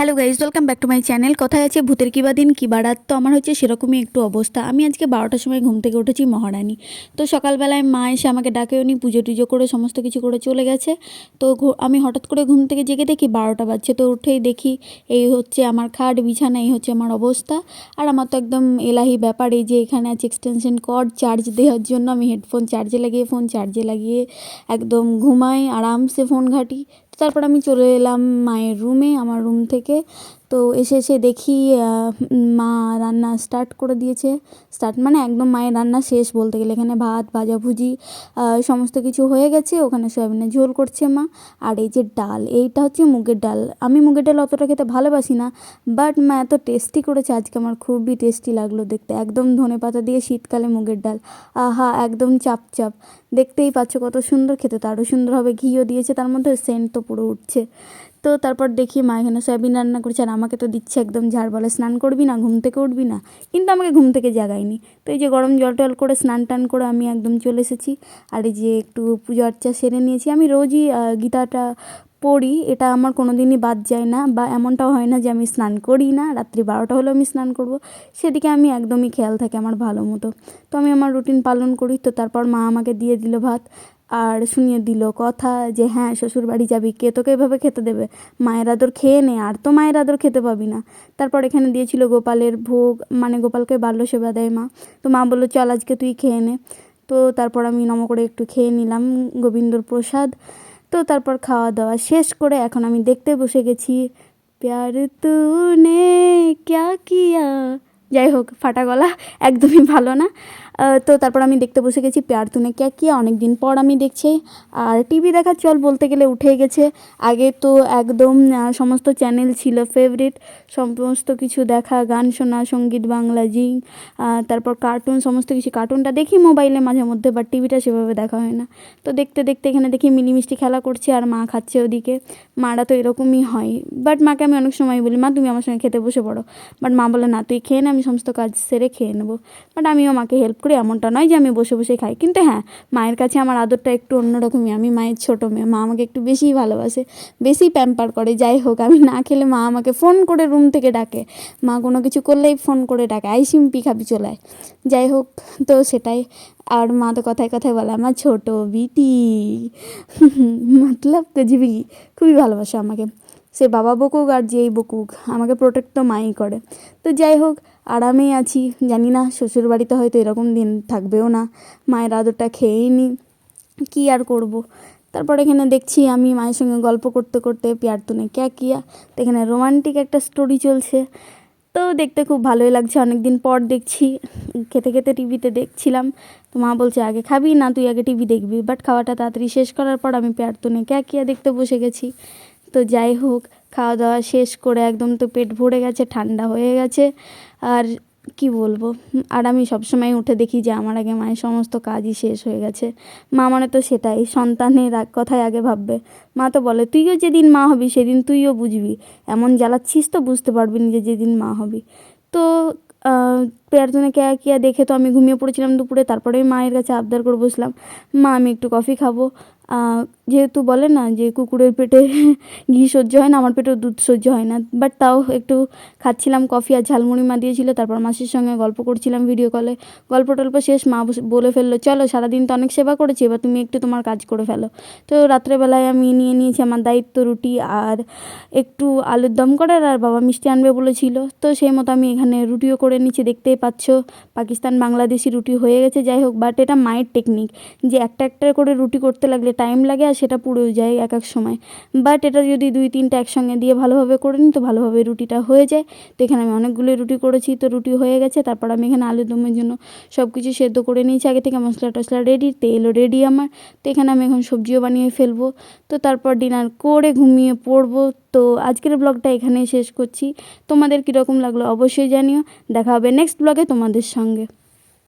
Hello guys welcome back to my channel কথায় আছে? ভূতের কিবা দিন কিবা রাত? তো আমার হচ্ছে সেরকমই একটু অবস্থা। আমি আজকে বারোটার সময় ঘুম থেকে উঠেছি মহারানী। তো সকালবেলায় মা এসে আমাকে ডাকেও নি, পুজো টুজো করে সমস্ত কিছু করে চলে গেছে। তো আমি হঠাৎ করে ঘুম থেকে জেগে দেখি বারোটা বাজছে। তো উঠেই দেখি এই হচ্ছে আমার খাট, বিছানা, এই হচ্ছে আমার অবস্থা। আর আমার তো একদম এলাহি ব্যাপার, এই যে এখানে আছে এক্সটেনশন কর্ড চার্জ দেওয়ার জন্য আমি হেডফোন চার্জে লাগিয়ে ফোন চার্জে লাগিয়ে একদম ঘুমাই, আরামসে ফোন ঘাঁটি। তারপর আমি চলে এলাম মায়ের রুমে আমার রুম থেকে তো এসে এসে দেখি মা রান্না স্টার্ট করে দিয়েছে। স্টার্ট মানে একদম মায়ের রান্না শেষ বলতে গেলে। এখানে ভাত ভাজাভুজি সমস্ত কিছু হয়ে গেছে। ওখানে সয়াবিনের ঝোল করছে মা। আর এই যে ডাল, এইটা হচ্ছে মুগের ডাল। আমি মুগের ডাল অতটা খেতে ভালোবাসি না বাট মা এত টেস্টি করেছে। আজকে আমার খুবই টেস্টি লাগল দেখতে। একদম ধনে পাতা দিয়ে শীতকালে মুগের ডাল। আহা, একদম চাপ চাপ। দেখতেই পাচ্ছ কত সুন্দর খেতে। তো আরও সুন্দর হবে ঘিও দিয়েছে। তার মধ্যে সেন্ট তো পুরো উঠছে। তো তারপর দেখি মা এখানে সয়াবিন রান্না করছে আর আমাকে তো দিচ্ছে একদম ঝাড় বলে, স্নান করবি না, ঘুম থেকে উঠবি না। কিন্তু আমাকে ঘুম থেকে জাগায়নি। তো এই যে গরম জল টল করে স্নান টান করে আমি একদম চলে এসেছি। আর এই যে একটু পুজো আর্চা সেরে নিয়েছি। আমি রোজই গীতাটা পড়ি। এটা আমার কোনো দিনই বাদ যায় না বা এমনটাও হয় না যে আমি স্নান করি না, রাত্রি বারোটা হলেও আমি স্নান করব। সেদিকে আমি একদমই খেয়াল থাকে আমার ভালো মতো। তো আমি আমার রুটিন পালন করি। তো তারপর মা আমাকে দিয়ে দিল ভাত। আর শুনিয়ে দিল কথা যে হ্যাঁ শ্বশুর বাড়ি যাবি, কে তোকে এভাবে খেতে দেবে? মায়ের আদর খেয়ে নে, আর তো মায়ের আদর খেতে পাবি না। তারপর এখানে দিয়েছিল গোপালের ভোগ মানে গোপালকে বাল্য সেবা দেয় মা। তো মা বলল, চল আজকে তুই খেয়ে নে। তো তারপর আমি নম করে একটু খেয়ে নিলাম গোবিন্দর প্রসাদ। তো তারপর খাওয়া দাওয়া শেষ করে এখন আমি দেখতে বসে গেছি। প্যার তুনে ক্যা কিয়া? যাই হোক, ফাটা গলা, একদমই ভালো না। তো তারপর আমি দেখতে বসে গেছি প্যার তুনে ক্যা কিয়া অনেক দিন পর আমি দেখছি। আর টিভি দেখার চল বলতে গেলে উঠে গেছে। আগে তো একদম সমস্ত চ্যানেল ছিল ফেভারিট সমস্ত কিছু দেখা, গান শোনা, সংগীত, বাংলা, জি তারপর কার্টুন সমস্ত কিছু। কার্টুনটা দেখি মোবাইলে মাঝে মধ্যে বাট টিভিটা সেভাবে দেখা হয় না। তো দেখতে দেখতে এখানে দেখি মিনি মিষ্টি খেলা করছে আর মা খাচ্ছে ওদিকে। মারা তো এরকমই হয়। বাট মাকে আমি অনেক সময় বলি, মা, তুমি আমার সঙ্গে খেতে বসে পড়ো। বাট মা বলে, না, তুই খেয়ে নে আমি সমস্ত কাজ সেরে খেয়ে নেব। বাট আমিও মাকে হেল্প করি, এমনটা নয় যে আমি বসে বসে খাই। কিন্তু হ্যাঁ মায়ের কাছে আমার আদরটা একটু অন্যরকমই। আমি মায়ের ছোটো মেয়ে, মা আমাকে একটু বেশিই ভালোবাসে, বেশি প্যাম্পার করে। যাই হোক, আমি না খেলে মা আমাকে ফোন করে রুম থেকে ডাকে। মা কোনো কিছু করলেই ফোন করে ডাকে। আই সিম্পি খাবি চলে আয়। যাই হোক, তো সেটাই। আর মা তো কথায় কথায় বলে, আমার ছোটো বিটি। মতলব কুচবি খুবই ভালোবাসে আমাকে। সে বাবা বকুক আর যেই বকুক, আমাকে প্রোটেক্ট তো মাই করে। তো যাই হোক, আরামেই আছি। জানি না, শ্বশুর বাড়িতে হয়তো এরকম দিন থাকবেও না। মায়ের আদরটা খেয়েই নি। কী আর করব। তারপর এখানে দেখছি আমি মায়ের সঙ্গে গল্প করতে করতে প্যার তুনে ক্যা কিয়া তো এখানে রোমান্টিক একটা স্টোরি চলছে। তো দেখতে খুব ভালোই লাগছে। অনেক দিন পর দেখছি। খেতে খেতে টিভিতে দেখছিলাম। তো মা বলছে, আগে খাবি না, তুই আগে টিভি দেখবি। বাট খাওয়াটা তাড়াতাড়ি শেষ করার পর আমি প্যার তুনে ক্যা কিয়া দেখতে বসে গেছি। তো যাই হোক খাওয়া দাওয়া শেষ করে একদম তো পেট ভরে গেছে, ঠান্ডা হয়ে গেছে। আর কি বলব? আর আমি সবসময় উঠে দেখি যে আমার আগে মায়ের সমস্ত কাজই শেষ হয়ে গেছে। মা মানে তো সেটাই, সন্তানের কথাই আগে ভাববে। মা তো বলে, তুইও যেদিন মা হবি, সেদিন তুইও বুঝবি। এমন জ্বালাচ্ছিস তো বুঝতে পারবি নিজে যেদিন মা হবি। তো প্রার্থনা কেয়া কেয়া দেখে তো আমি ঘুমিয়ে পড়েছিলাম দুপুরে। তারপরে মায়ের কাছে আবদার করে বসলাম, মা, আমি একটু কফি খাব। যেহেতু বলে না যে কুকুরের পেটে ঘি সহ্য হয় না, আমার পেটেও দুধ সহ্য হয় না। বাট তাও একটু খাচ্ছিলাম, কফি আর ঝালমুড়ি মা দিয়েছিল, তারপর মাসির সঙ্গে গল্প করছিলাম ভিডিও কলে গল্প টল্প শেষ, মা বলে ফেলল, চলো, সারাদিন তো অনেক সেবা করেছি, এবার তুমি একটু তোমার কাজ করে ফেলো। তো রাত্রেবেলায় আমি নিয়ে নিয়েছি আমার দায়িত্ব রুটি আর একটু আলুর দম করার, আর বাবা মিষ্টি আনবে বলেছিল। তো সেই মতো আমি এখানে রুটিও করে নিচ্ছি, দেখতেই পাচ্ছ পাকিস্তান বাংলাদেশি রুটি হয়ে গেছে। যাই হোক বাট এটা মায়ের টেকনিক যে একটা একটা করে রুটি করতে লাগলে টাইম লাগে আর সেটা পুড়েও যায় এক এক সময়। বাট এটা যদি দুই তিনটা একসঙ্গে দিয়ে ভালোভাবে করে নিই, তো ভালোভাবে রুটিটা হয়ে যায়। তো এখানে আমি অনেকগুলো রুটি করেছি, তো রুটি হয়ে গেছে। তারপর আমি এখানে আলু দমের জন্য সব কিছু সেদ্ধ করে নিয়েছি। আগে থেকে মশলা টশলা রেডি তেলও রেডি আমার। তো এখানে আমি এখন সবজিও বানিয়ে ফেলব। তো তারপর ডিনার করে ঘুমিয়ে পড়ব। তো আজকের ব্লগটা এখানেই শেষ করছি। তোমাদের কীরকম লাগল অবশ্যই জানিও। দেখা হবে নেক্সট ব্লগে তোমাদের সঙ্গে।